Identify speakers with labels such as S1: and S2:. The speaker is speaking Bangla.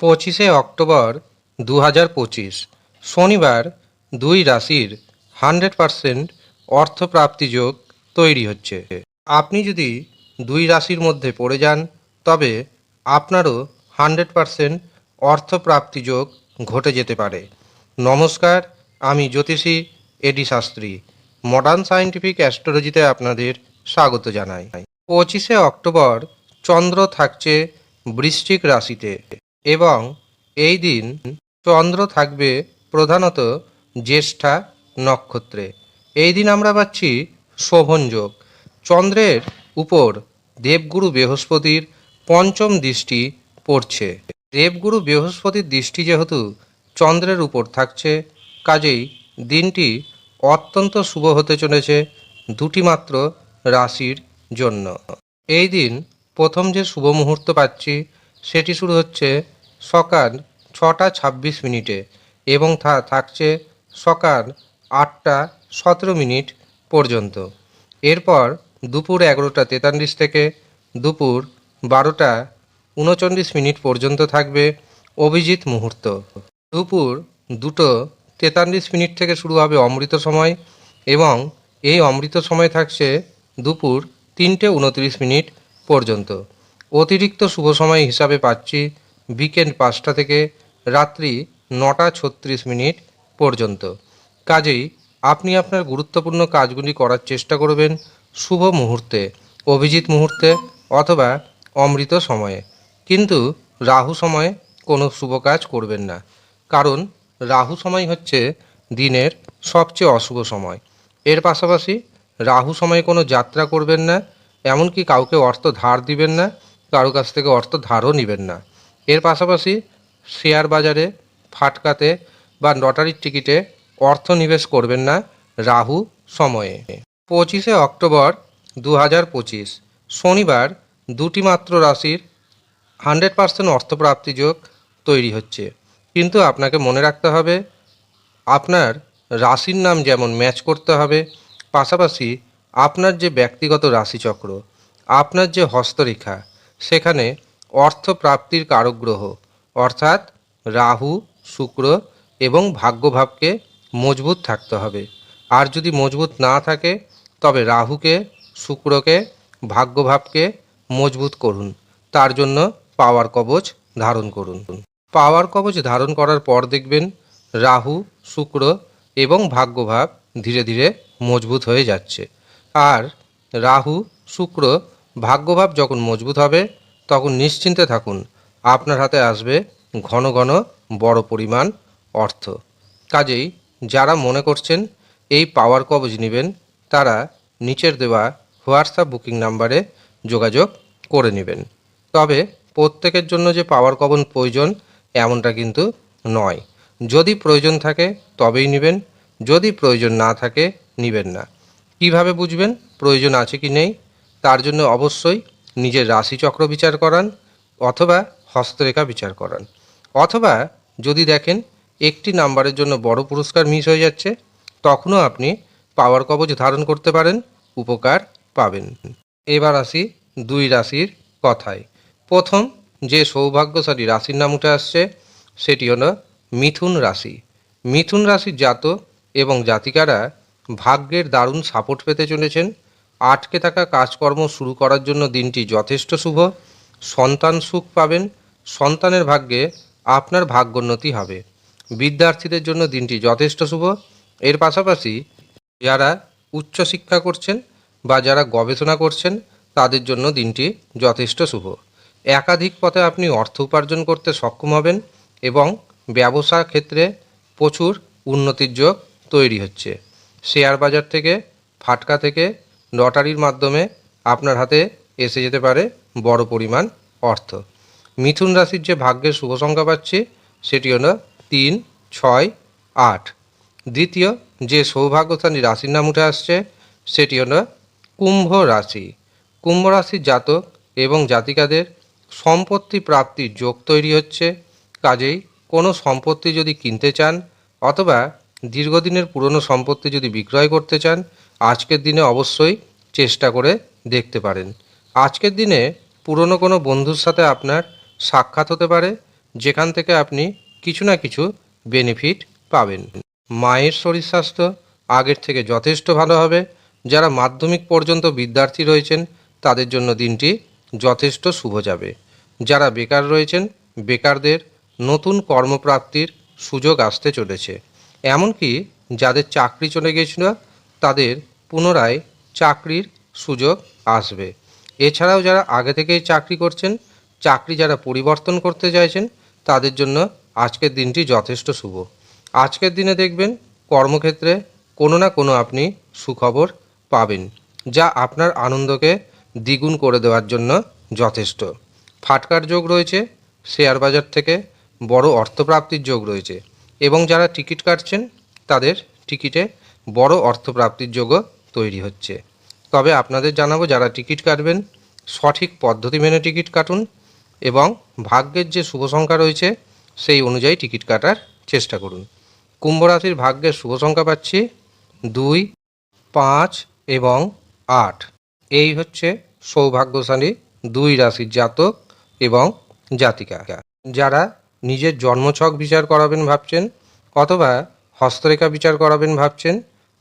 S1: পঁচিশে অক্টোবর দু হাজার পঁচিশ। শনিবার দুই রাশির হান্ড্রেড পারসেন্ট অর্থপ্রাপ্তি যোগ তৈরি হচ্ছে। আপনি যদি দুই রাশির মধ্যে পড়ে যান, তবে আপনারও হান্ড্রেড পারসেন্ট অর্থপ্রাপ্তি যোগ ঘটে যেতে পারে। নমস্কার, আমি জ্যোতিষী A D Shastri. Modern scientific অ্যাস্ট্রোলজিতে আপনাদের স্বাগত জানাই। পঁচিশে অক্টোবর চন্দ্র থাকছে বৃশ্চিক রাশিতে। এবং এই দিন চন্দ্র থাকবে প্রধানত জ্যেষ্ঠা নক্ষত্রে। এই দিন আমরা পাচ্ছি শোভন যোগ। চন্দ্রের উপর দেবগুরু বৃহস্পতির পঞ্চম দৃষ্টি পড়ছে। দেবগুরু বৃহস্পতির দৃষ্টি যেহেতু চন্দ্রের উপর থাকছে, কাজেই দিনটি অত্যন্ত শুভ হতে চলেছে দুটি মাত্র রাশির জন্য। এই দিন প্রথম যে শুভ মুহূর্ত পাচ্ছি, সেটি শুরু হচ্ছে সকাল ছটা ছাব্বিশ মিনিটে এবং থাকছে সকাল আটটা সতেরো মিনিট পর্যন্ত। এরপর দুপুর এগারোটা তেতাল্লিশ থেকে দুপুর বারোটা উনচল্লিশ মিনিট পর্যন্ত থাকবে অভিজিৎ মুহূর্ত। দুপুর দুটো তেতাল্লিশ মিনিট থেকে শুরু হবে অমৃত সময় এবং এই অমৃত সময় থাকছে দুপুর তিনটে উনত্রিশ মিনিট পর্যন্ত। অতিরিক্ত শুভ সময় হিসাবে পাচ্ছি বিকেল পাঁচটা থেকে রাত্রি নটা ছত্রিশ মিনিট পর্যন্ত। কাজেই আপনি আপনার গুরুত্বপূর্ণ কাজগুলি করার চেষ্টা করবেন শুভ মুহূর্তে, অভিজিৎ মুহূর্তে অথবা অমৃত সময়ে। কিন্তু রাহু সময়ে কোনো শুভ কাজ করবেন না। কারণ রাহু সময় হচ্ছে দিনের সবচেয়ে অশুভ সময়। এর পাশাপাশি রাহু সময়ে কোনো যাত্রা করবেন না, এমনকি কাউকে অর্থ ধার দিবেন না, কারও কাছ থেকে অর্থ ধারও নেবেন না। এর পাশাপাশি শেয়ার বাজারে ফাটকাতে বা লটারির টিকিটে অর্থ নিবেশ করবেন না রাহু সময়ে। পঁচিশে অক্টোবর দু হাজার পঁচিশ, শনিবার দুটি মাত্র রাশির হান্ড্রেড পার্সেন্ট অর্থপ্রাপ্তি যোগ তৈরি হচ্ছে। কিন্তু আপনাকে মনে রাখতে হবে, আপনার রাশির নাম যেমন ম্যাচ করতে হবে, পাশাপাশি আপনার যে ব্যক্তিগত রাশিচক্র, আপনার যে হস্তরেখা, সেখানে অর্থ প্রাপ্তির কারক গ্রহ অর্থাৎ রাহু, শুক্র এবং ভাগ্যভাবকে মজবুত থাকতে হবে। আর যদি মজবুত না থাকে, তবে রাহুকে, শুক্রকে, ভাগ্যভাবকে মজবুত করুন। তার জন্য পাওয়ার কবচ ধারণ করুন। পাওয়ার কবচ ধারণ করার পর দেখবেন রাহু, শুক্র এবং ভাগ্যভাব ধীরে ধীরে মজবুত হয়ে যাচ্ছে। আর রাহু, শুক্র, ভাগ্যভাব যখন মজবুত হবে তখন নিশ্চিন্তে থাকুন, আপনার হাতে আসবে ঘন ঘন বড় পরিমাণ অর্থ। কাজেই যারা মনে করছেন এই পাওয়ার কবজ নেবেন, তারা নিচের দেওয়া হোয়াটসঅ্যাপ বুকিং নাম্বারে যোগাযোগ করে নেবেন। তবে প্রত্যেকের জন্য যে পাওয়ার কবন প্রয়োজন এমনটা কিন্তু নয়। যদি প্রয়োজন থাকে তবেই নেবেন, যদি প্রয়োজন না থাকে নেবেন না। কীভাবে বুঝবেন প্রয়োজন আছে কি নেই? তার জন্য অবশ্যই নিজের রাশিচক্র বিচার করান অথবা হস্তরেখা বিচার করান। অথবা যদি দেখেন একটি নাম্বারের জন্য বড় পুরস্কার মিস হয়ে যাচ্ছে, তখনও আপনি পাওয়ার কবচ ধারণ করতে পারেন, উপকার পাবেন। এবার আসি দুই রাশির কথায়। প্রথম যে সৌভাগ্যশালী রাশির নাম উঠে আসছে, সেটি হলো মিথুন রাশি। মিথুন রাশির জাত এবং জাতিকারা ভাগ্যের দারুণ সাপোর্ট পেতে চলেছেন। আটকে থাকা কাজকর্ম শুরু করার জন্য দিনটি যথেষ্ট শুভ। সন্তান সুখ পাবেন। সন্তানের ভাগ্যে আপনার ভাগ্যোন্নতি হবে। বিদ্যার্থীদের জন্য দিনটি যথেষ্ট শুভ। এর পাশাপাশি যারা উচ্চশিক্ষা করছেন বা যারা গবেষণা করছেন, তাদের জন্য দিনটি যথেষ্ট শুভ। একাধিক পথে আপনি অর্থ উপার্জন করতে সক্ষম হবেন এবং ব্যবসা ক্ষেত্রে প্রচুর উন্নতির যোগ তৈরি হচ্ছে। শেয়ার বাজার থেকে, ফাটকা থেকে লটারির মাধ্যমে আপনার হাতে এসে যেতে পারে বড় পরিমাণ অর্থ। মিথুন রাশির যে ভাগ্যের শুভ সংখ্যা পাচ্ছে, সেটি হলো তিন, ছয়, আট। দ্বিতীয়, যে সৌভাগ্যস্থানী রাশির নাম উঠে আসছে, সেটি হলো কুম্ভ রাশি। কুম্ভ রাশির জাতক এবং জাতিকাদের সম্পত্তি প্রাপ্তির যোগ তৈরি হচ্ছে। কাজেই কোনো সম্পত্তি যদি কিনতে চান অথবা দীর্ঘদিনের পুরনো সম্পত্তি যদি বিক্রয় করতে চান আজকের দিনে অবশ্যই চেষ্টা করে দেখতে পারেন। আজকের দিনে পুরনো কোনো বন্ধুর সাথে আপনার সাক্ষাৎ হতে পারে, যেখান থেকে আপনি কিছু না কিছু বেনিফিট পাবেন। মায়ের শরীর স্বাস্থ্য আগের থেকে যথেষ্ট ভালো হবে। যারা মাধ্যমিক পর্যন্ত বিদ্যার্থী রয়েছেন, তাদের জন্য দিনটি যথেষ্ট শুভ যাবে। যারা বেকার রয়েছেন, বেকারদের নতুন কর্মপ্রাপ্তির সুযোগ আসতে চলেছে। এমনকি যাদের চাকরি চলে গেছিল তাদের পুনরায় চাকরির সুযোগ আসবে। এছাড়াও যারা আগে থেকেই চাকরি করছেন, চাকরি যারা পরিবর্তন করতে চাইছেন, তাদের জন্য আজকের দিনটি যথেষ্ট শুভ। আজকের দিনে দেখবেন কর্মক্ষেত্রে কোনো না কোনো আপনি সুখবর পাবেন, যা আপনার আনন্দকে দ্বিগুণ করে দেওয়ার জন্য যথেষ্ট। ফাটকার যোগ রয়েছে, শেয়ার বাজার থেকে বড় অর্থপ্রাপ্তির যোগ রয়েছে, এবং যারা টিকিট কাটছেন, তাদের টিকিটে বড় অর্থপ্রাপ্তির যোগও তৈরি হচ্ছে। তবে আপনাদের জানাব যারা টিকিট কাটবেন, সঠিক পদ্ধতি মেনে টিকিট কাটুন এবং ভাগ্যের যে শুভ সংখ্যা রয়েছে, সেই অনুযায়ী টিকিট কাটার চেষ্টা করুন। কুম্ভ রাশির ভাগ্যের শুভ সংখ্যা পাচ্ছি দুই, পাঁচ এবং আট। এই হচ্ছে সৌভাগ্যশালী দুই রাশির জাতক এবং জাতিকা। যারা নিজের জন্মছক বিচার করাবেন ভাবছেন অথবা হস্তরেখা বিচার করাবেন ভাবছেন